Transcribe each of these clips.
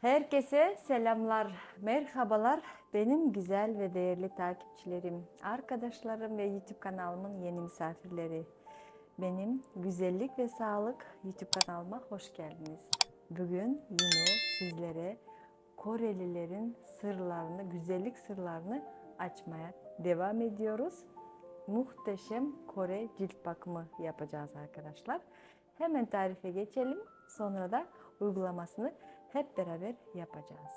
Herkese selamlar, merhabalar. Benim güzel ve değerli takipçilerim, arkadaşlarım ve YouTube kanalımın yeni misafirleri. Benim Güzellik ve Sağlık YouTube kanalıma hoş geldiniz. Bugün yine sizlere Korelilerin sırlarını, güzellik sırlarını açmaya devam ediyoruz. Muhteşem Kore cilt bakımı yapacağız arkadaşlar. Hemen tarife geçelim. Sonra da uygulamasını hep beraber yapacağız.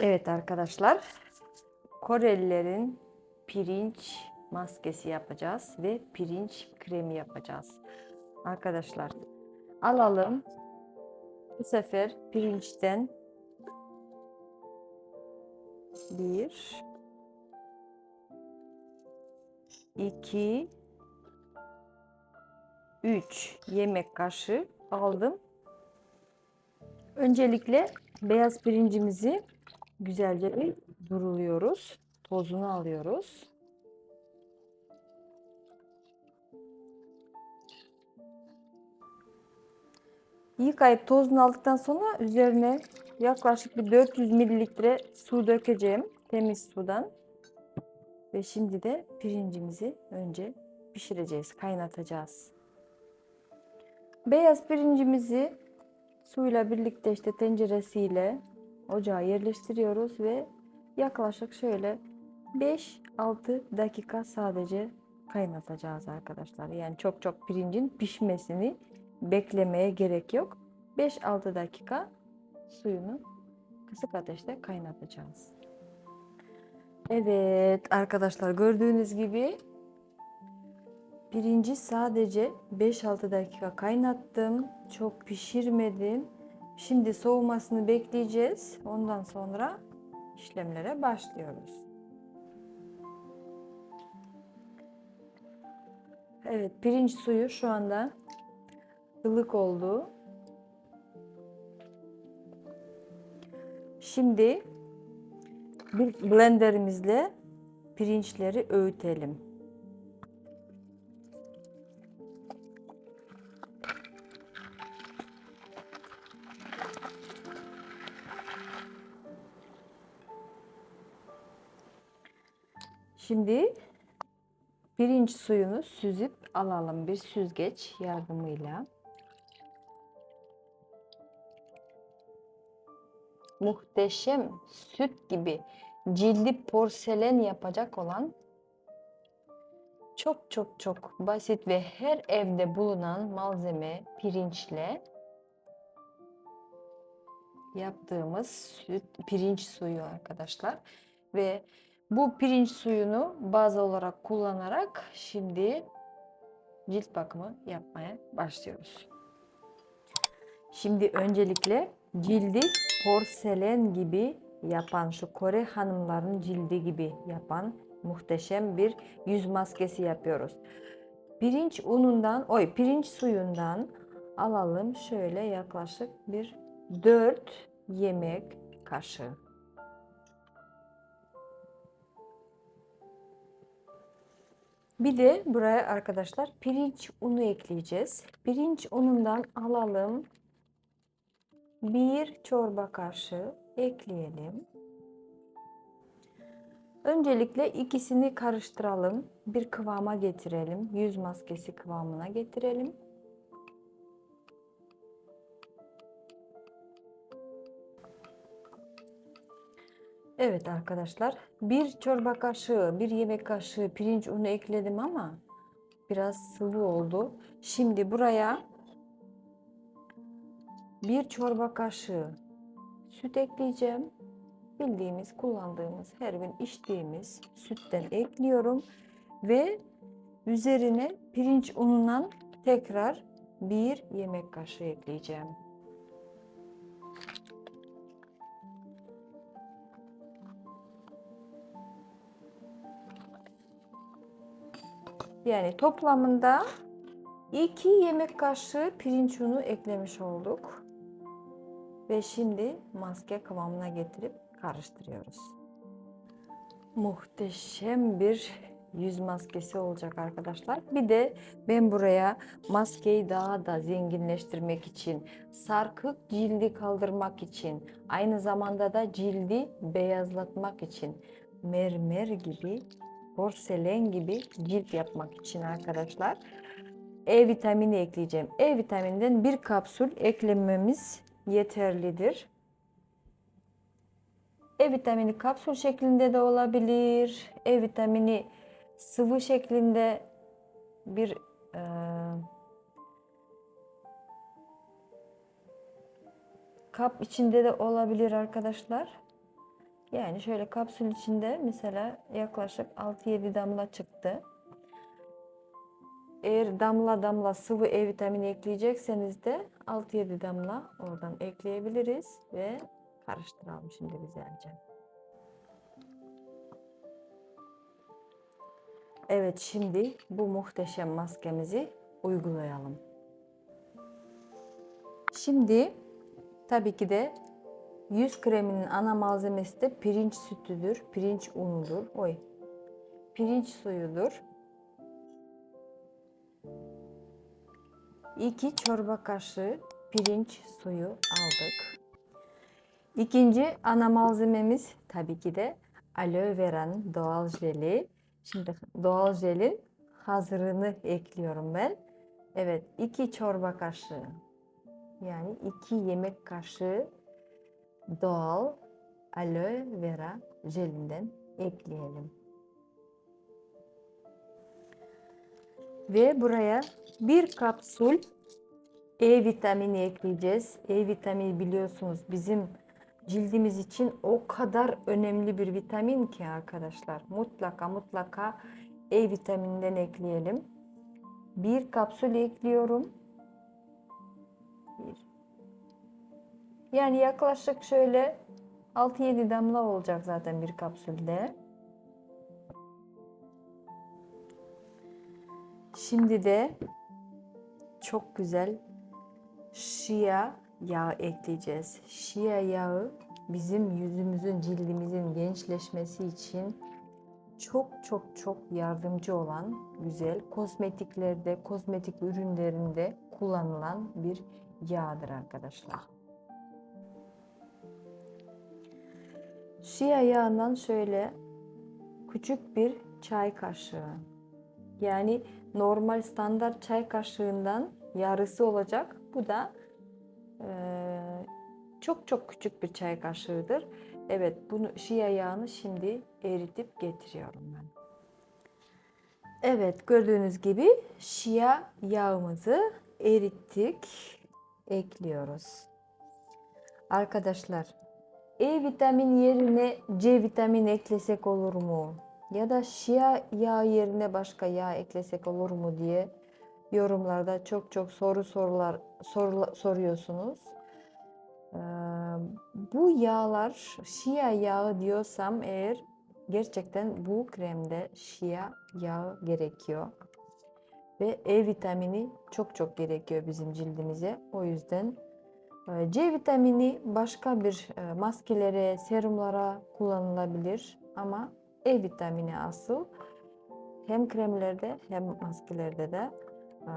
Evet arkadaşlar. Korelilerin pirinç maskesi yapacağız ve pirinç kremi yapacağız. Arkadaşlar alalım. Bu sefer pirinçten bir, iki, üç yemek kaşığı aldım. Öncelikle beyaz pirincimizi güzelce bir duruluyoruz. Tozunu alıyoruz. Yıkayıp tozunu aldıktan sonra üzerine yaklaşık bir 400 mililitre su dökeceğim. Temiz sudan. Ve şimdi de pirincimizi önce pişireceğiz, kaynatacağız. Beyaz pirincimizi suyla birlikte işte tenceresiyle ocağa yerleştiriyoruz ve yaklaşık şöyle 5-6 dakika sadece kaynatacağız arkadaşlar. Yani çok çok pirincin pişmesini beklemeye gerek yok. 5-6 dakika suyunu kısık ateşte kaynatacağız. Evet arkadaşlar gördüğünüz gibi Pirinci sadece 5-6 dakika kaynattım. Çok pişirmedim. Şimdi soğumasını bekleyeceğiz. Ondan sonra işlemlere başlıyoruz. Evet, pirinç suyu şu anda ılık oldu. Şimdi bir blenderimizle pirinçleri öğütelim. Şimdi pirinç suyunu süzüp alalım bir süzgeç yardımıyla. Muhteşem süt gibi cildi porselen yapacak olan çok çok çok basit ve her evde bulunan malzeme pirinçle yaptığımız süt pirinç suyu arkadaşlar ve bu pirinç suyunu baz olarak kullanarak şimdi cilt bakımı yapmaya başlıyoruz. Şimdi öncelikle cildi porselen gibi yapan şu Kore hanımların cildi gibi yapan muhteşem bir yüz maskesi yapıyoruz. Pirinç unundan, oy pirinç suyundan alalım şöyle yaklaşık bir 4 yemek kaşığı. Bir de buraya arkadaşlar pirinç unu ekleyeceğiz. Pirinç unundan alalım. Bir çorba kaşığı ekleyelim. Öncelikle ikisini karıştıralım. Bir kıvama getirelim. Yüz maskesi kıvamına getirelim. Evet arkadaşlar bir çorba kaşığı bir yemek kaşığı pirinç unu ekledim ama biraz sıvı oldu. Şimdi buraya bir çorba kaşığı süt ekleyeceğim. Bildiğimiz kullandığımız her gün içtiğimiz sütten ekliyorum ve üzerine pirinç unundan tekrar bir yemek kaşığı ekleyeceğim. Yani toplamında 2 yemek kaşığı pirinç unu eklemiş olduk. Ve şimdi maske kıvamına getirip karıştırıyoruz. Muhteşem bir yüz maskesi olacak arkadaşlar. Bir de ben buraya maskeyi daha da zenginleştirmek için, sarkık cildi kaldırmak için, aynı zamanda da cildi beyazlatmak için, mermer gibi, porselen gibi cilt yapmak için arkadaşlar. E vitamini ekleyeceğim. E vitamininden bir kapsül eklememiz yeterlidir. E vitamini kapsül şeklinde de olabilir. E vitamini sıvı şeklinde bir e, kap içinde de olabilir arkadaşlar. Yani şöyle kapsül içinde mesela yaklaşık 6-7 damla çıktı. Eğer damla damla sıvı E vitamini ekleyecekseniz de 6-7 damla oradan ekleyebiliriz ve karıştıralım şimdi güzelce. Evet şimdi bu muhteşem maskemizi uygulayalım. Şimdi tabii ki de yüz kreminin ana malzemesi de pirinç sütüdür, pirinç unudur. Oy. Pirinç suyudur. 2 çorba kaşığı pirinç suyu aldık. İkinci ana malzememiz tabii ki de aloe vera'nın doğal jeli. Şimdi doğal jelin hazırını ekliyorum ben. Evet 2 çorba kaşığı yani 2 yemek kaşığı doğal aloe vera jelinden ekleyelim. Ve buraya bir kapsül E vitamini ekleyeceğiz. E vitamini biliyorsunuz bizim cildimiz için o kadar önemli bir vitamin ki arkadaşlar. Mutlaka mutlaka E vitamininden ekleyelim. Bir kapsül ekliyorum. Bir. Yani yaklaşık şöyle 6-7 damla olacak zaten bir kapsülde. Şimdi de çok güzel şia yağı ekleyeceğiz. Şia yağı bizim yüzümüzün, cildimizin gençleşmesi için çok çok çok yardımcı olan güzel kozmetiklerde, kozmetik ürünlerinde kullanılan bir yağdır arkadaşlar. Şia yağından şöyle küçük bir çay kaşığı yani normal standart çay kaşığından yarısı olacak. Bu da e, çok çok küçük bir çay kaşığıdır. Evet bunu şia yağını şimdi eritip getiriyorum ben. Evet gördüğünüz gibi şia yağımızı erittik. Ekliyoruz. Arkadaşlar E vitamin yerine C vitamin eklesek olur mu? Ya da şia yağ yerine başka yağ eklesek olur mu diye yorumlarda çok çok soru sorular soru, soruyorsunuz. Ee, bu yağlar şia yağı diyorsam eğer gerçekten bu kremde şia yağı gerekiyor. Ve E vitamini çok çok gerekiyor bizim cildimize. O yüzden C vitamini başka bir e, maskelere, serumlara kullanılabilir ama E vitamini asıl hem kremlerde hem maskelerde de e,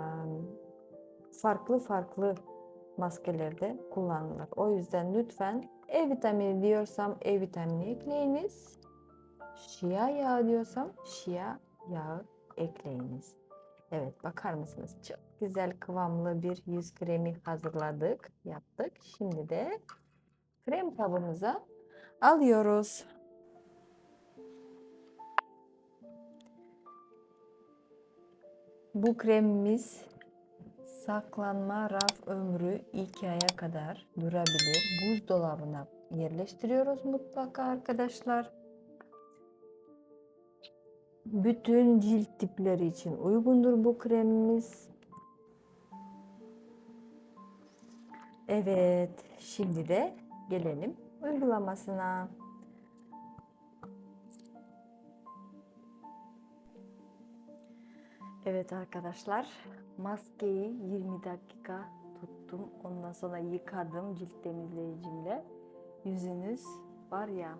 farklı farklı maskelerde kullanılır. O yüzden lütfen E vitamini diyorsam E vitamini ekleyiniz. Şia yağı diyorsam şia yağı ekleyiniz. Evet bakar mısınız? Çok güzel kıvamlı bir yüz kremi hazırladık, yaptık. Şimdi de krem kabımıza alıyoruz. Bu kremimiz saklanma raf ömrü 2 aya kadar durabilir. Buzdolabına yerleştiriyoruz mutlaka arkadaşlar. Bütün cilt tipleri için uygundur bu kremimiz. Evet, şimdi de gelelim uygulamasına. Evet arkadaşlar, maskeyi 20 dakika tuttum. Ondan sonra yıkadım cilt temizleyicimle. Yüzünüz var ya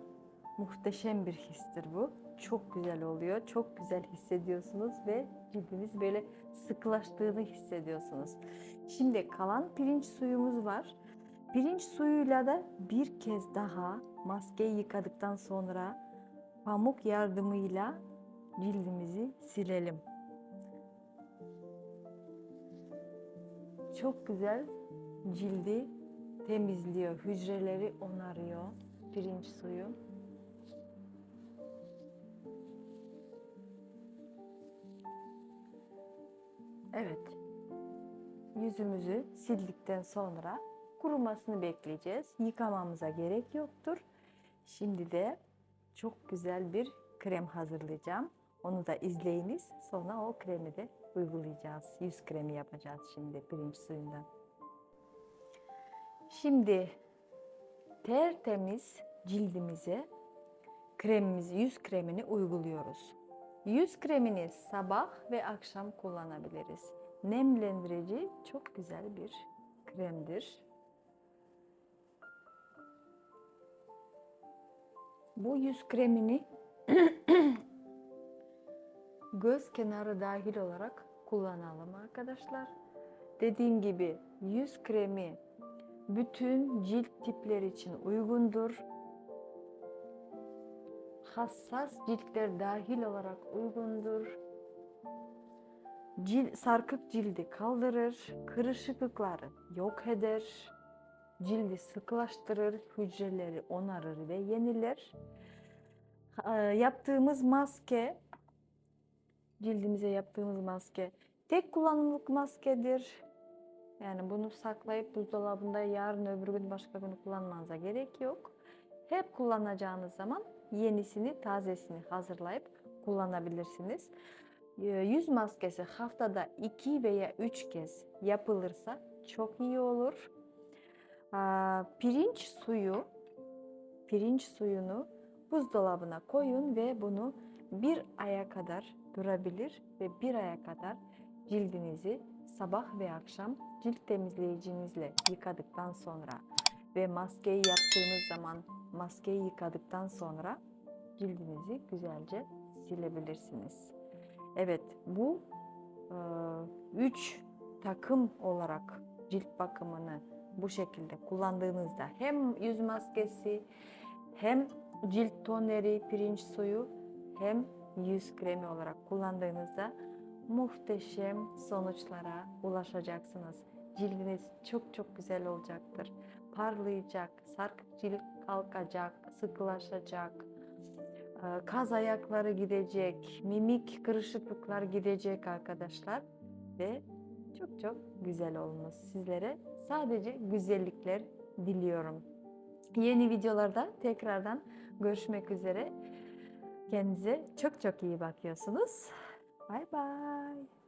muhteşem bir histir bu. Çok güzel oluyor. Çok güzel hissediyorsunuz ve cildiniz böyle sıkılaştığını hissediyorsunuz. Şimdi kalan pirinç suyumuz var. Pirinç suyuyla da bir kez daha maskeyi yıkadıktan sonra pamuk yardımıyla cildimizi silelim. Çok güzel cildi temizliyor, hücreleri onarıyor pirinç suyu. Evet. Yüzümüzü sildikten sonra kurumasını bekleyeceğiz. Yıkamamıza gerek yoktur. Şimdi de çok güzel bir krem hazırlayacağım. Onu da izleyiniz. Sonra o kremi de uygulayacağız. Yüz kremi yapacağız şimdi pirinç suyundan. Şimdi tertemiz cildimize kremimizi, yüz kremini uyguluyoruz. Yüz kremini sabah ve akşam kullanabiliriz. Nemlendirici çok güzel bir kremdir. Bu yüz kremini göz kenarı dahil olarak kullanalım arkadaşlar. Dediğim gibi yüz kremi bütün cilt tipleri için uygundur. Hassas ciltler dahil olarak uygundur. Cil, sarkık cildi kaldırır, kırışıklıkları yok eder, cildi sıkılaştırır, hücreleri onarır ve yeniler. Ee, Yaptığımız maske, cildimize yaptığımız maske tek kullanımlık maskedir. Yani bunu saklayıp buzdolabında yarın öbür gün başka gün kullanmanıza gerek yok. Hep kullanacağınız zaman yenisini, tazesini hazırlayıp kullanabilirsiniz. Ee, Yüz maskesi haftada 2 veya 3 kez yapılırsa çok iyi olur. Aa, Pirinç suyu, pirinç suyunu buzdolabına koyun ve bunu bir aya kadar durabilir ve bir aya kadar cildinizi sabah ve akşam cilt temizleyicinizle yıkadıktan sonra ve maskeyi yaptığınız zaman maskeyi yıkadıktan sonra cildinizi güzelce silebilirsiniz. Evet bu e, üç takım olarak cilt bakımını bu şekilde kullandığınızda hem yüz maskesi hem cilt toneri, pirinç suyu hem yüz kremi olarak kullandığınızda muhteşem sonuçlara ulaşacaksınız. Cildiniz çok çok güzel olacaktır. Parlayacak, sarkık cilt kalkacak, sıkılaşacak, e, kaz ayakları gidecek, mimik kırışıklıklar gidecek arkadaşlar ve çok çok güzel olmuş. Sizlere sadece güzellikler diliyorum. Yeni videolarda tekrardan görüşmek üzere. Kendinize çok çok iyi bakıyorsunuz. Bye bye.